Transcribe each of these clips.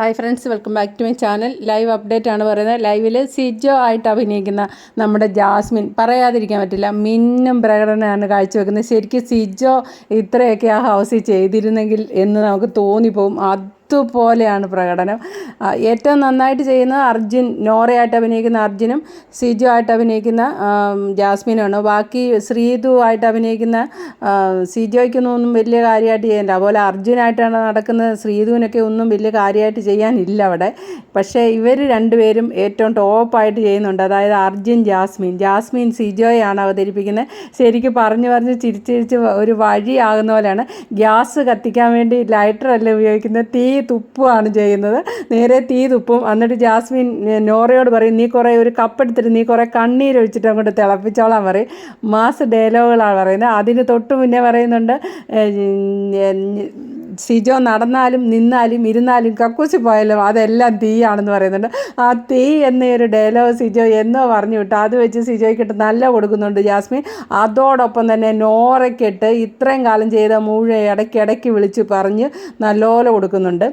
Hi friends welcome back to my channel live update ആണ് പറയുന്നത്. ലൈവിൽ സിജോ ആയിട്ട് അഭിനയിക്കുന്ന നമ്മുടെ ജാസ്മിൻ. പറയാതിരിക്കാൻ പറ്റില്ല. മിന്നും പ്രകടനമാണ് കാഴ്ചവെക്കുന്നത്. ശരിക്കും സിജോ ഇത്രയൊക്കെ ആ ഹൗസിൽ ചെയ്തിരുന്നെങ്കിൽ എന്ന് നമുക്ക് തോന്നിപ്പോവും. അതുപോലെയാണ് പ്രകടനം. ഏറ്റവും നന്നായിട്ട് ചെയ്യുന്നത് അർജുൻ നോറയായിട്ട് അഭിനയിക്കുന്ന അർജുനും സിജു ആയിട്ട് അഭിനയിക്കുന്ന ജാസ്മിനുമാണ്. ബാക്കി ശ്രീതു ആയിട്ട് അഭിനയിക്കുന്ന സിജോയ്ക്കൊന്നും ഒന്നും വലിയ കാര്യമായിട്ട് ചെയ്യാനില്ല അതുപോലെ അർജുനായിട്ടാണ് നടക്കുന്നത് ശ്രീതുവിനൊക്കെ ഒന്നും വലിയ കാര്യമായിട്ട് ചെയ്യാനില്ല അവിടെ. പക്ഷേ ഇവർ രണ്ടുപേരും ഏറ്റവും ടോപ്പായിട്ട് ചെയ്യുന്നുണ്ട്. അതായത് അർജുൻ ജാസ്മിൻ. ജാസ്മിൻ സിജോയാണ് അവതരിപ്പിക്കുന്നത്. ശരിക്കും പറഞ്ഞു പറഞ്ഞ് ചിരിച്ച് ചിരിച്ച് ഒരു വഴിയാകുന്ന പോലെയാണ്. ഗ്യാസ് കത്തിക്കാൻ വേണ്ടി ലൈറ്റർ അല്ല ഉപയോഗിക്കുന്നത്? തീ തുപ്പുകയാണ് ചെയ്യുന്നത്. നേരെ തീ തുപ്പും. എന്നിട്ട് ജാസ്മിൻ നോറയോട് പറയും നീ കുറേ ഒരു കപ്പെടുത്തിട്ട് നീ കുറേ കണ്ണീര് ഒഴിച്ചിട്ട് അങ്ങോട്ട് തിളപ്പിച്ചോളാൻ പറയും. മാസ് ഡയലോഗുകളാണ് പറയുന്നത്. അതിന് തൊട്ട് മുന്നേ പറയുന്നുണ്ട് സിജോ നടന്നാലും നിന്നാലും ഇരുന്നാലും കക്കൂസി പോയാലും? അതെല്ലാം തീയാണെന്ന് പറയുന്നുണ്ട്. ആ തീ എന്ന ഒരു ഡയലോഗ് സിജോ എന്നോ പറഞ്ഞു വിട്ടു. അത് വെച്ച് സിജോയ്ക്കിട്ട് നല്ല കൊടുക്കുന്നുണ്ട് ജാസ്മിൻ. അതോടൊപ്പം തന്നെ നോറയ്ക്കിട്ട് ഇത്രയും കാലം ചെയ്ത മുഴുവൻ ഇടയ്ക്ക് ഇടയ്ക്ക് വിളിച്ച് പറഞ്ഞ് നല്ലപോലെ കൊടുക്കുന്നുണ്ട്.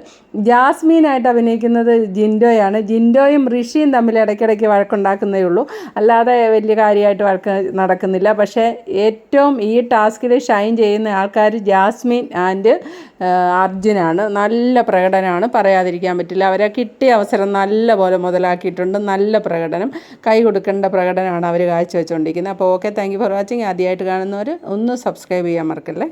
ജാസ്മീനായിട്ട് അഭിനയിക്കുന്നത് ജിൻഡോയാണ്. ജിൻഡോയും ഋഷിയും തമ്മിൽ ഇടയ്ക്കിടയ്ക്ക് വഴക്കുണ്ടാക്കുന്നേ ഉള്ളൂ. അല്ലാതെ വലിയ കാര്യമായിട്ട് വഴക്ക് നടക്കുന്നില്ല. പക്ഷേ ഏറ്റവും ഈ ടാസ്കിൽ ഷൈൻ ചെയ്യുന്ന ആൾക്കാർ ജാസ്മിൻ ആൻഡ് അർജുനാണ്. നല്ല പ്രകടനമാണ് പറയാതിരിക്കാൻ പറ്റില്ല. അവരെ കിട്ടിയ അവസരം നല്ല പോലെ മുതലാക്കിയിട്ടുണ്ട്. നല്ല പ്രകടനം. കൈ കൊടുക്കേണ്ട പ്രകടനമാണ് അവർ കാഴ്ചവെച്ചുകൊണ്ടിരിക്കുന്നത് അപ്പോൾ okay thank you for watching. ആദ്യമായിട്ട് കാണുന്നവർ ഒന്ന് സബ്സ്ക്രൈബ് ചെയ്യാൻ മറക്കല്ലേ?